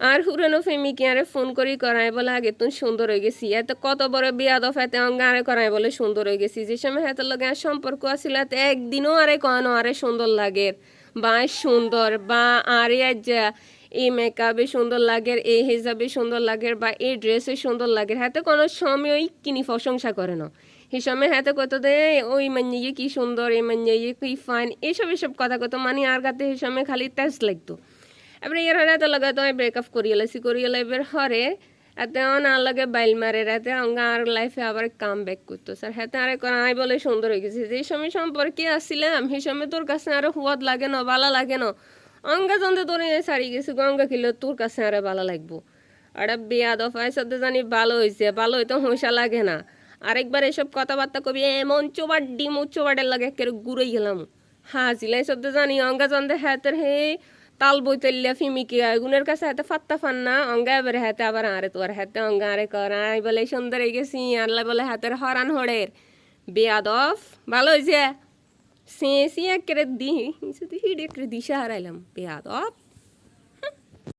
আর হুরানো ফেমিকে আরে ফোন করি করাই বলে আগে তুই সুন্দর হয়ে গেছি। এত কত বড় বিয়া দফ এতে অঙ্গ আরে করাই বলে সুন্দর হয়ে গেছি। যে সময় হাতে লগে আর সম্পর্ক আছিল একদিনও আরে কনো আরে সুন্দর লাগে। বা সুন্দর, বা আরে আজ যা এই মেকআপে সুন্দর লাগে এই হিসাবে সুন্দর লাগে, বা এই ড্রেসে সুন্দর লাগে। হাতে কোনো সময়ই কিনি প্রশংসা করে না। সেই সময় হাতে কত দে, ওই মানিয়ে কি সুন্দর এই মানিয়ে কি ফাইন এসব এসব কথা কত মানে আর গাতে সময় খালি তেজ লাগতো। এবারে ইয়ার হরে এত লগে তো ব্রেকআপ করিয়ে লাইছি করিয়ে লাইবের হরে এতে না লাগে বাইল মারে এতে অঙ্গা আর লাইফে আবার কাম ব্যাক করতো স্যার হাতে আরে করাই বলে সুন্দর হয়ে গেছে। যে সময় সম্পর্কে আসছিলাম সেই সময় তোর কাছে আরও হুয়াদ লাগে না ভালো লাগে না। অঙ্গা জন্দে তোর সারি গেছে গঙ্গা কিলো তোর কাছে আরে ভালো লাগবো। আর বিয়া দফায় সাথে জানি ভালো হয়েছে ভালো হইতে হইসা লাগে না। আরেকবার এসব কথাবার্তা কবি এমন চোবার ডিম চোবাডের লাগে একের ঘুরে গেলাম। হ্যাঁ সিলাই সদ্য জানি অঙ্গা জন্দে হাতের হে তাল বইতল্যা ফিমিকি গুনের কাছে হাতে ফাত্তা ফান না, অঙ্গা এবারে হাতে আবার আরে তোর হাতে, অঙ্গা আরে কর আই বলে সুন্দর হয়ে গেছি আল্লাহ বলে হাতের হরান হড়ের বেয়াদফ ভালো হয়েছে সে সে একেরে দি হিড়ে একরে দিশা হারাইলাম। বেয়াদফ